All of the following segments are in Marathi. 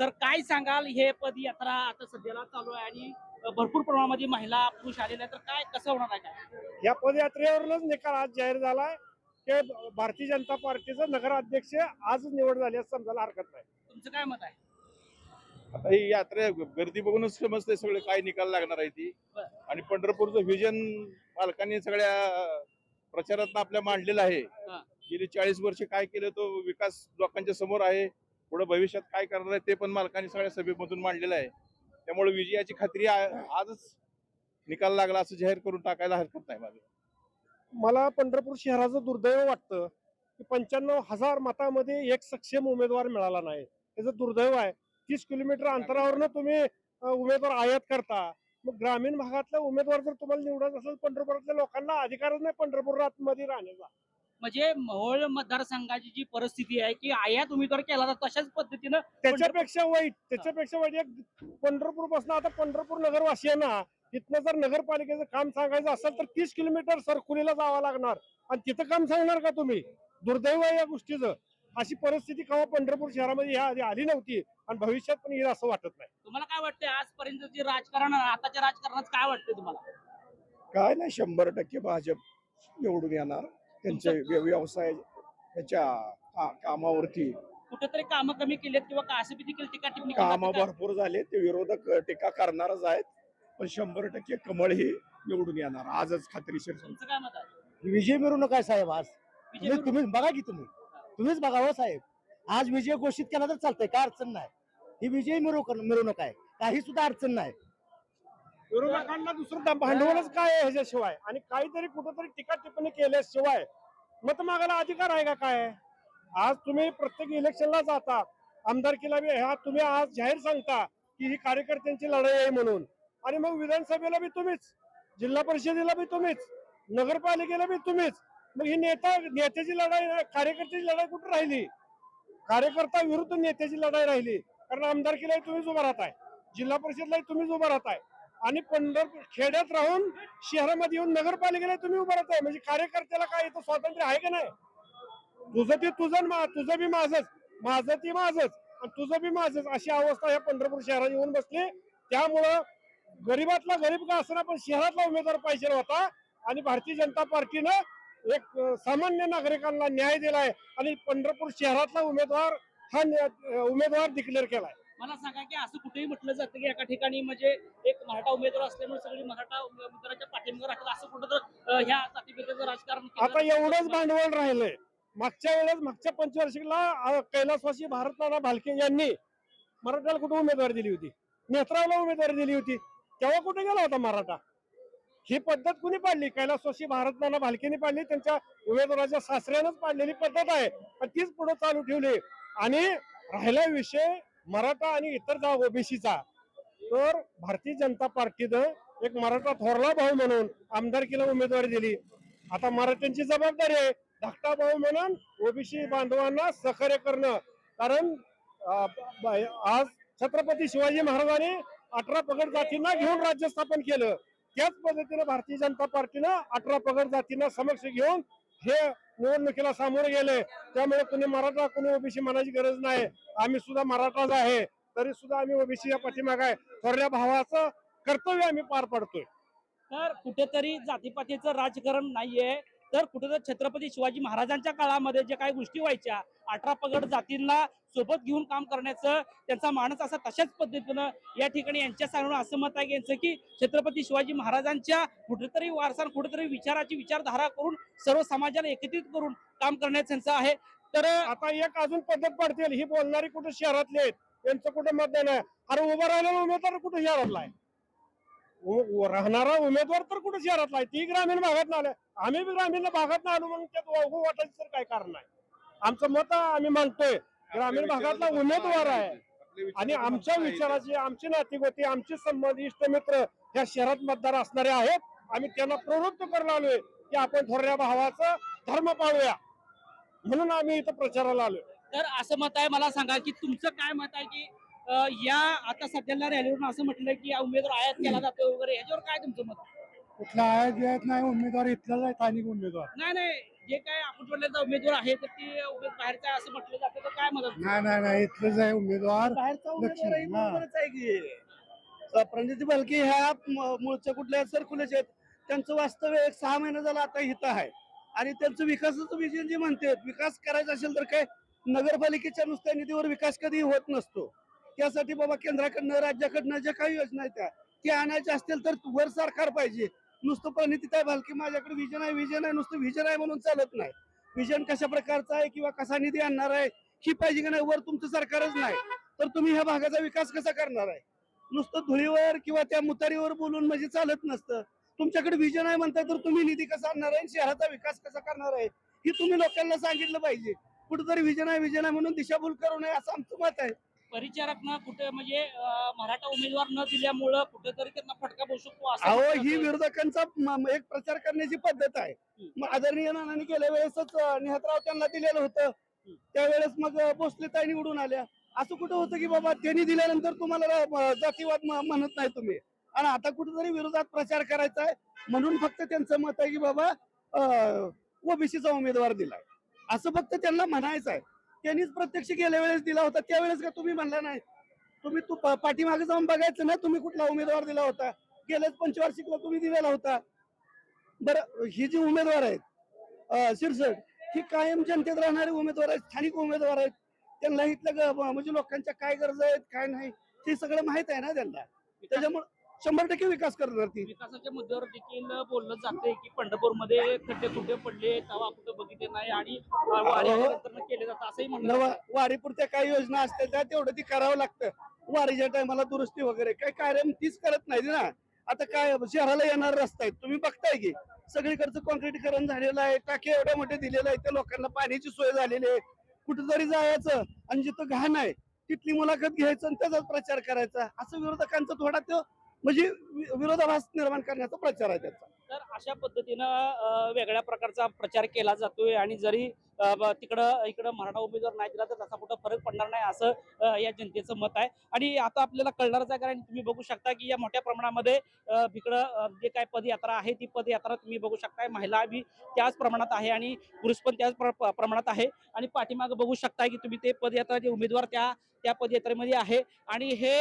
तर काय सांगाल? हे पदयात्रा आता सध्याला चालू आहे आणि भरपूर प्रमाणामध्ये महिला पुरुष आलेले आहेत. तर काय कसं होणार आहे काय? या पदयात्रेवरूनच निकाल आज जाहीर झालाय की भारतीय जनता पार्टीचा नगराध्यक्ष आज निवड झाली असं समजायला हरकत नाही. तुमचं काय मत आहे? आता ही यात्रा गर्दी बघूनच समजते सगळे काय निकाल लागणार आहे ती. आणि पंढरपूरचं व्हिजन पालकांनी सगळ्या प्रचारात आपल्या मांडलेलं आहे. गेली चाळीस वर्ष काय केलं तो विकास लोकांच्या समोर आहे. पुढे भविष्यात काय करणार आहे ते पण मालकांनी सगळ्या सभेमधून मांडलेलं आहे. त्यामुळे विजयाची खात्री आजच निकाल लागला असं जाहीर करून टाकायला हरकत नाही मागे. मला पंढरपूर शहराचं दुर्दैव वाटतं की पंच्याण्णव हजार मतामध्ये एक सक्षम उमेदवार मिळाला नाही. त्याचं दुर्दैव आहे तीस किलोमीटर अंतरावरनं तुम्ही उमेदवार आयात करता. मग ग्रामीण भागातला उमेदवार जर तुम्हाला निवडत असेल पंढरपुरातल्या लोकांना अधिकारच नाही पंढरपूरमध्ये राहण्याचा. म्हणजे मोहोळ मतदारसंघाची जी परिस्थिती आहे की आयात उमेदवार केला जातो तशाच पद्धतीनं त्याच्यापेक्षा वाईट त्याच्यापेक्षा वाईट. एक पंढरपूरपासून आता पंढरपूर नगरवासियांना तिथनं जर नगरपालिकेचं काम सांगायचं असेल तर तीस किलोमीटर सरकुलीला जावं लागणार. आणि तिथं काम सांगणार का तुम्ही? दुर्दैव आहे या गोष्टीचं. अशी परिस्थिती केव्हा पंढरपूर शहरामध्ये ह्या आधी आली नव्हती आणि भविष्यात पण येईल असं वाटत नाही. तुम्हाला काय वाटतंय? आजपर्यंत जे राजकारण आताच्या राजकारणात काय वाटतंय तुम्हाला? काय नाही शंभर टक्के भाजप निवडून येणार. त्यांचे व्य- व्यवसाय ह्याच्या का- कामावरती. कुठेतरी कामं कमी केलीत किंवा का असं देखील टीका टिप्पणी केली काम जाते का? भरपूर झाले ते विरोधक टीका करणारच आहेत. पण शंभर टक्के कमळ हे निवडून येणार. आजच खात्रीशीर सांगतो. तुमचं काय मत आहे? विजय मिरवणूक आहे साहेब आज? विजय तुम्ही तुम्ही बघा की तुम्ही. तुम्हीच बघा हो साहेब. आज विजय घोषित केला तर चालतंय. काय अडचण नाही. ही विजय मिरवणूक मिरवणूक आहे. काही सुद्धा अडचण नाही. विरोधकांना दुसरं भांडवलच काय आहे ह्याच्याशिवाय? आणि काहीतरी कुठंतरी टीका टिप्पणी केल्याशिवाय मत मागायला अधिकार आहे का काय? आज तुम्ही प्रत्येक इलेक्शनला जाता. आमदारकीला बी ह्या तुम्ही आज जाहीर सांगता की ही कार्यकर्त्यांची लढाई आहे म्हणून. आणि मग विधानसभेला बी तुम्हीच जिल्हा परिषदेला बी तुम्हीच नगरपालिकेला बी तुम्हीच. मग ही नेता नेत्याची लढाई कार्यकर्त्याची लढाई कुठे राहिली? कार्यकर्ता विरुद्ध नेत्याची लढाई राहिली. कारण आमदारकीलाही तुम्हीच उभा राहताय. जिल्हा परिषदलाही तुम्हीच उभा राहताय. आणि पंढरपूर खेड्यात राहून शहरामध्ये येऊन नगरपालिकेला तुम्ही उभं राहताय. म्हणजे कार्यकर्त्याला काय इथं स्वातंत्र्य आहे का नाही? तुझं ते तुझं तुझं बी माझंच. माझं ती माझंच. आणि तुझं बी माझंच. अशी अवस्था ह्या पंढरपूर शहरात येऊन बसली. त्यामुळं गरीबातला गरीब का असणार पण शहरातला उमेदवार पाहिजे होता. आणि भारतीय जनता पार्टीनं एक सामान्य नागरिकांना न्याय दिलाय. आणि पंढरपूर शहरातला उमेदवार हा उमेदवार डिक्लेअर केलाय. मला सांगा की असं कुठेही म्हटलं जातं की एका ठिकाणी म्हणजे एक मराठा उमेदवार असल्यामुळे सगळी मराठा उमेदवाराच्या पाठीमागे राहतात. असं कुठं तर ह्या जातीभेदाचं राजकारण आता. एवढंच भांडवल राहिलंय. मागच्या वेळेस मागच्या पंचवार्षिकला कैलासवासी भारतनाना भालके यांनी मराठ्याला कुठे उमेदवारी दिली होती? नेत्रावला उमेदवारी दिली होती. तेव्हा कुठे गेला होता मराठा? ही पद्धत कुणी पाडली? कैलासवासी भारतनाना भालकेने पाडली त्यांच्या उमेदवाराच्या सासऱ्यानंच पाडलेली पद्धत आहे. पण तीच पुढे चालू ठेवली. आणि राहिला विषय मराठा आणि इतर जा ओबीसीचा. तर भारतीय जनता पार्टीनं एक मराठा थोरला भाऊ म्हणून आमदारकीला उमेदवारी दिली. आता मराठ्यांची जबाबदारी आहे. धाकटा भाऊ म्हणून ओबीसी बांधवांना सहकार्य करणं. कारण आज छत्रपती शिवाजी महाराजांनी अठरा पगड जातींना घेऊन राज्य स्थापन केलं. त्याच पद्धतीनं भारतीय जनता पार्टीनं अठरा पगड जातींना समक्ष घेऊन हे निवडणुकीला सामोरे गेले. त्यामुळे कुणी मराठा कुणी ओबीसी म्हणायची गरज नाही. आम्ही सुद्धा मराठाच आहे. तरी सुद्धा आम्ही ओबीसीच्या पाठीमाग आहे. थोरल्या भावाचं कर्तव्य आम्ही पार पाडतोय. तर कुठेतरी जातीपातीचं राजकारण नाहीये. तर कुठेतरी छत्रपती शिवाजी महाराजांच्या काळामध्ये जे काही गोष्टी व्हायच्या अठरा पगड जातींना सोबत घेऊन काम करण्याचं त्यांचा मानस असा तशाच पद्धतीनं या ठिकाणी यांच्या सांगणं असं मत आहे यांचं की छत्रपती शिवाजी महाराजांच्या कुठेतरी वारसा कुठेतरी विचाराची विचारधारा करून सर्व समाजाला एकत्रित करून काम करण्याचं त्यांचं आहे. तर आता एक अजून पद्धत पडतील ही बोलणारी कुठे शहरातले आहेत यांचं कुठे मतदान आहे? अरे उभं राहिलेला उमेदवार कुठे शहरातला आहे? राहणारा उमेदवार तर कुठे शहरातला आहे? ती ग्रामीण भागात आलाय आम्ही बी ग्रामीण भागात आलो म्हणून त्यात वागू वाटायचं तर काय कारण आहे आमचं मत आम्ही मानतोय. ग्रामीण भागातला उमेदवार आहे? आणि आमच्या विचाराची आमची नातिक होती आमचे संबंध इष्ट मित्र ह्या शहरात मतदार असणारे आहेत. आम्ही त्यांना प्रवृत्त करून आलोय की आपण थोरल्या भावाचं धर्म पाळूया. म्हणून आम्ही इथं प्रचाराला आलोय. तर असं मत आहे मला सांगा की तुमचं काय मत आहे की या आता सध्याला रॅलीवरून असं म्हटलं की उमेदवार आयात केला जातो वगैरे याच्यावर काय तुमचं मत? आहे? कुठला आयात बियात नाही उमेदवार इथला स्थानिक उमेदवार. नाही नाही जे काय आपण उमेदवार आहे तर ते उमेद बाहेरचा आहे असं म्हटलं जातं तर काय मदत? नाही नाही नाही इथलंच आहे उमेदवार. बाहेरचा उमेदवार आहे, लक्ष्मी, हा. बरोबरच आहे की. प्रणिती बलके ह्या म- मूळच्या कुठल्या सरकुलेचे आहेत त्यांचं वास्तव्य एक सहा महिने झालं आता इथं आहे. आणि त्यांचं विकासाचं विजन जे म्हणते विकास करायचा असेल तर काय नगरपालिकेच्या नुसत्या निधीवर विकास कधी होत नसतो. त्यासाठी बाबा केंद्राकडनं राज्याकडनं ज्या काही योजना आहेत त्या त्या आणायच्या असतील तर वर सरकार पाहिजे. नुसतं प्रणिती काय भालकी माझ्याकडे विजन आहे विजन आहे नुसतं विजन आहे म्हणून चालत नाही. विजन कशा प्रकारचं आहे किंवा कसा निधी आणणार आहे ही पाहिजे की नाही वर तुमचं सरकारच नाही. तर तुम्ही ह्या भागाचा विकास कसा करणार आहे? नुसतं धुळीवर किंवा त्या मुतारीवर बोलून म्हणजे चालत नसतं. तुमच्याकडे विजन आहे म्हणताय तर तुम्ही निधी कसा आणणार आहे शहराचा विकास कसा करणार आहे ही तुम्ही लोकांना सांगितलं पाहिजे. कुठेतरी विजन आहे विजन आहे म्हणून दिशाभूल करू नये असं आमचं मत आहे. परिचारक ना कुठे म्हणजे मराठा उमेदवार न दिल्यामुळं कुठेतरी त्यांना फटका बसू शकतो अहो ही. विरोधकांचा म- एक प्रचार करण्याची पद्धत आहे. मग आदरणीय नानांनी गेल्या वेळेसच अं, निहतराव त्यांना दिलेलं होतं. त्यावेळेस मग भोसले ताई निवडून आल्या. असं कुठं होतं की बाबा त्यांनी दिल्यानंतर तुम्हाला अं, जातीवाद म- म्हणत नाही तुम्ही. आणि आता कुठेतरी विरोधात प्रचार करायचा आहे. म्हणून फक्त त्यांचं मत आहे की बाबा ओबीसीचा उमेदवार दिलाय. असं फक्त त्यांना म्हणायचं आहे. त्यांनीच प्रत्यक्ष गेल्या वेळेस दिला होता. त्यावेळेस का तुम्ही म्हणला नाही? तुम्ही तू पाठीमागे जाऊन बघायचं ना तुम्ही कुठला उमेदवार दिला होता? गेल्याच पंचवार्षिकला तुम्ही दिलेला होता. बरं ही जी उमेदवार आहेत शिरसट ही कायम जनतेत राहणारे उमेदवार आहेत स्थानिक उमेदवार आहेत. त्यांना इथलं ग- म्हणजे लोकांच्या काय गरजा आहेत काय नाही ते सगळं माहीत आहे ना त्यांना. त्याच्यामुळे शंभर टक्के विकास करणार ती विकासाच्या मुद्द्यावर देखील बोललं जातंय की पंढरपूरमध्ये खड्डे कुठे पडले तवा कुठे बघितले नाही आणि केले जातं असंही म्हणलं. वारीपुरत्या काही योजना असतात त्या तेवढं ती करावं लागतं. वारीच्या टायमाला दुरुस्ती वगैरे काय कायम तीच करत नाही ना. आता काय शहराला येणार रस्ता आहेत तुम्ही बघताय की सगळीकडचं कॉन्क्रीटीकरण झालेलं आहे टाके एवढे मोठे दिलेले आहेत त्या लोकांना पाण्याची सोय झालेली आहे. कुठेतरी जायचं आणि जिथं घाण आहे तिथली मुलाखत घ्यायचं आणि त्याचाच प्रचार करायचा. असं विरोधकांचा थोडा तो म्हणजे विरोधाभास निर्माण करण्याचा प्रचार आहे त्याचा. तर अशा पद्धतीनं वेगळ्या प्रकारचा प्रचार केला जातोय आणि जरी तिकडं इकडं मराठा उमेदवार नाही दिला तर त्याचा कुठं फरक पडणार नाही असं या जनतेचं मत आहे. आणि आता आपल्याला कळणारच आहे कारण तुम्ही बघू शकता की या मोठ्या प्रमाणामध्ये तिकडं इकडं जे काय पदयात्रा आहे ती पदयात्रा तुम्ही बघू शकताय. महिला बी त्याच प्रमाणात आहे आणि पुरुष पण त्याच प्र- प्रमाणात आहे. आणि पाठीमागं बघू शकताय की तुम्ही ते पदयात्रा जे उमेदवार त्या त्या पदयात्रेमध्ये आहे. आणि हे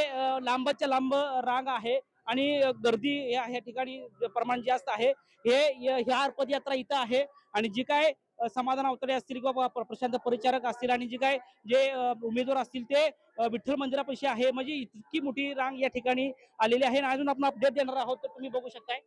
लांबच्या लांब रांग आहे. आणि गर्दी या ह्या ठिकाणी प्रमाण जास्त आहे. हे ह्या पदयात्रा इथं आहे. आणि जी काय समाधान अवतडे असतील किंवा प्रशांत परिचारक असतील आणि जे काय जे उमेदवार असतील ते विठ्ठल मंदिरापाशी आहे. म्हणजे इतकी मोठी रांग या ठिकाणी आलेली आहे आणि अजून आपण अपडेट देणार आहोत तर तुम्ही बघू शकताय.